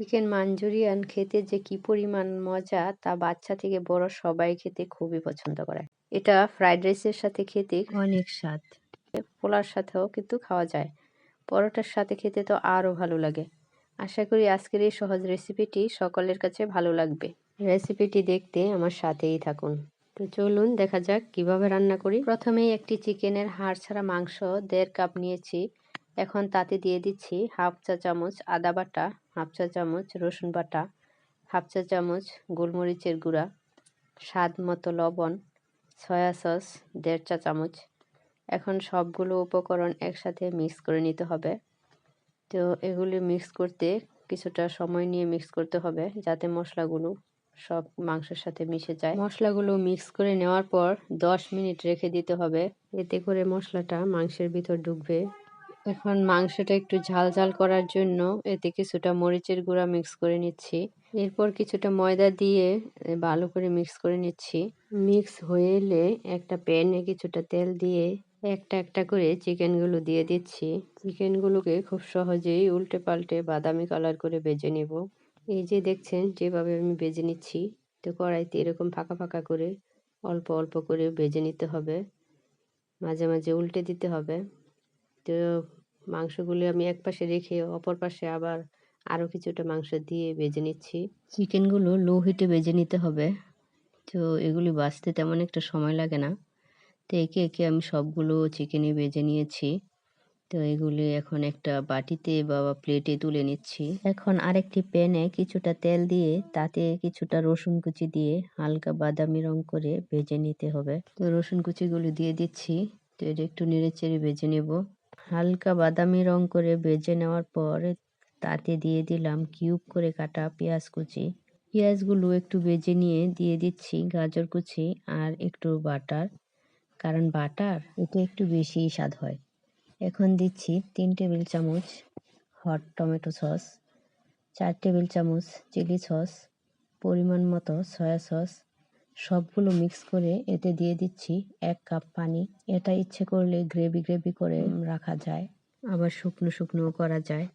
Chicken Manchurian খেতে যে কি পরিমাণ মজা তা বাচ্চা থেকে বড় সবাই খেতে খুবই পছন্দ করে। এটা ফ্রাইড রাইসের সাথে খেতে অনেক স্বাদ। পোলার সাথেও কিন্তু খাওয়া যায়। পরোটার সাথে খেতে তো আরও ভালো লাগে। আশা করি আজকের এই সহজ রেসিপিটি সকলের কাছে ভালো লাগবে। রেসিপিটি দেখতে আমার সাথেই থাকুন। তো চলুন দেখা যাক কীভাবে রান্না করি। প্রথমেই একটি চিকেনের হাড় ছাড়া মাংস দেড় কাপ নিয়েছি। এখন তাতে দিয়ে দিচ্ছি হাফ চা চামচ আদা বাটা, হাফ চা চামচ রসুন বাটা, হাফ চা চামচ গোলমরিচের গুঁড়া, স্বাদ মতো লবণ, সয়া সস, দেড় চা চামচ। এখন সবগুলো উপকরণ একসাথে মিক্স করে নিতে হবে। তো এগুলি মিক্স করতে কিছুটা সময় নিয়ে মিক্স করতে হবে যাতে মশলাগুলো সব মাংসের সাথে মিশে যায়। মশলাগুলো মিক্স করে নেওয়ার পর দশ মিনিট রেখে দিতে হবে। এতে করে মশলাটা মাংসের ভিতর ঢুকবে। এখন মাংসটা একটু ঝাল ঝাল করার জন্য এতে কিছুটা মরিচের গুঁড়া মিক্স করে নিচ্ছি। এরপর কিছুটা ময়দা দিয়ে ভালো করে মিক্স করে নিচ্ছি। মিক্স হয়ে এলে একটা প্যানে কিছুটা তেল দিয়ে একটা একটা করে চিকেনগুলো দিয়ে দিচ্ছি। চিকেনগুলোকে খুব সহজেই উল্টে পাল্টে বাদামি কালার করে বেজে নেব। এই যে দেখছেন, যেভাবে আমি বেজে নিচ্ছি, তো কড়াইতে এরকম ফাঁকা ফাঁকা করে অল্প অল্প করে বেজে নিতে হবে। মাঝে মাঝে উল্টে দিতে হবে। তো মাংসগুলো আমি এক পাশে রেখে অপর পাশে আবার আরও কিছুটা মাংস দিয়ে বেজে নিচ্ছি। চিকেনগুলো লো হিটে বেজে নিতে হবে। তো এগুলি বাছতে তেমন একটা সময় লাগে না। তো একে একে আমি সবগুলো চিকেনে বেজে নিয়েছি। তো এগুলি এখন একটা বাটিতে বা প্লেটে তুলে নিচ্ছি। এখন আরেকটি প্যানে কিছুটা তেল দিয়ে তাতে কিছুটা রসুন কুচি দিয়ে হালকা বাদামি রং করে ভেজে নিতে হবে। তো রসুন কুচিগুলো দিয়ে দিচ্ছি। তো এটা একটু নেড়ে চেড়ে ভেজে নেব। হালকা বাদামি রং করে ভেজে নেওয়ার পর তাতে দিয়ে দিলাম কিউব করে কাটা পেঁয়াজ কুচি। পেঁয়াজগুলো একটু ভেজে নিয়ে দিয়ে দিচ্ছি গাজর কুচি আর একটু বাটার, কারণ বাটার এটা একটু বেশি স্বাদ হয়। এখন দিচ্ছি তিন টেবিল চামচ হট টমেটো সস, চার টেবিল চামচ চিলি সস, পরিমাণ মতো সয়া সস সবগুলো মিক্স করে এতে দিয়ে দিচ্ছি এক কাপ পানি। এটা ইচ্ছে করলে গ্রেভি গ্রেভি করে রাখা যায় আবার শুকনো শুকনো করা যায়।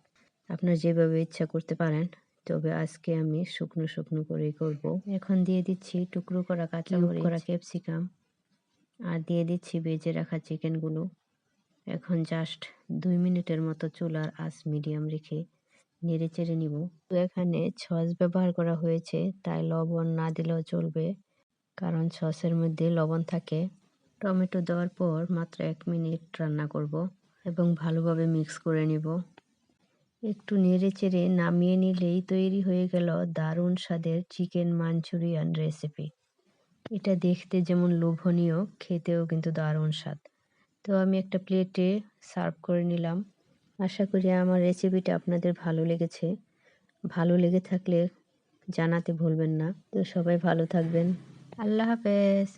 আপনার যেভাবে ইচ্ছা করতে পারেন তবে আজকে আমি শুকনো শুকনো করেই করব। এখন দিয়ে দিচ্ছি টুকরো করা কাঁচা করা ক্যাপসিকাম আর দিয়ে দিচ্ছি বেজে রাখা চিকেনগুলো এখন জাস্ট দুই মিনিটের মতো চুলার আঁচ মিডিয়াম রেখে নেড়ে চেড়ে নিব। তো এখানে সস ব্যবহার করা হয়েছে তাই লবণ না দিলেও চলবে। কারণ সসের মধ্যে লবণ থাকে। টমেটো দেওয়ার পর মাত্র এক মিনিট রান্না করব এবং ভালোভাবে মিক্স করে নিব। একটু নেড়ে চেড়ে নামিয়ে নিলেই তৈরি হয়ে গেল দারুণ স্বাদের চিকেন মাঞ্চুরিয়ান রেসিপি। এটা দেখতে যেমন লোভনীয়, খেতেও কিন্তু দারুণ স্বাদ। তো আমি একটা প্লেটে সার্ভ করে নিলাম। আশা করি আমার রেসিপিটা আপনাদের ভালো লেগেছে। ভালো লেগে থাকলে জানাতে ভুলবেন না। তো সবাই ভালো থাকবেন। আল্লাহ হাফেজ।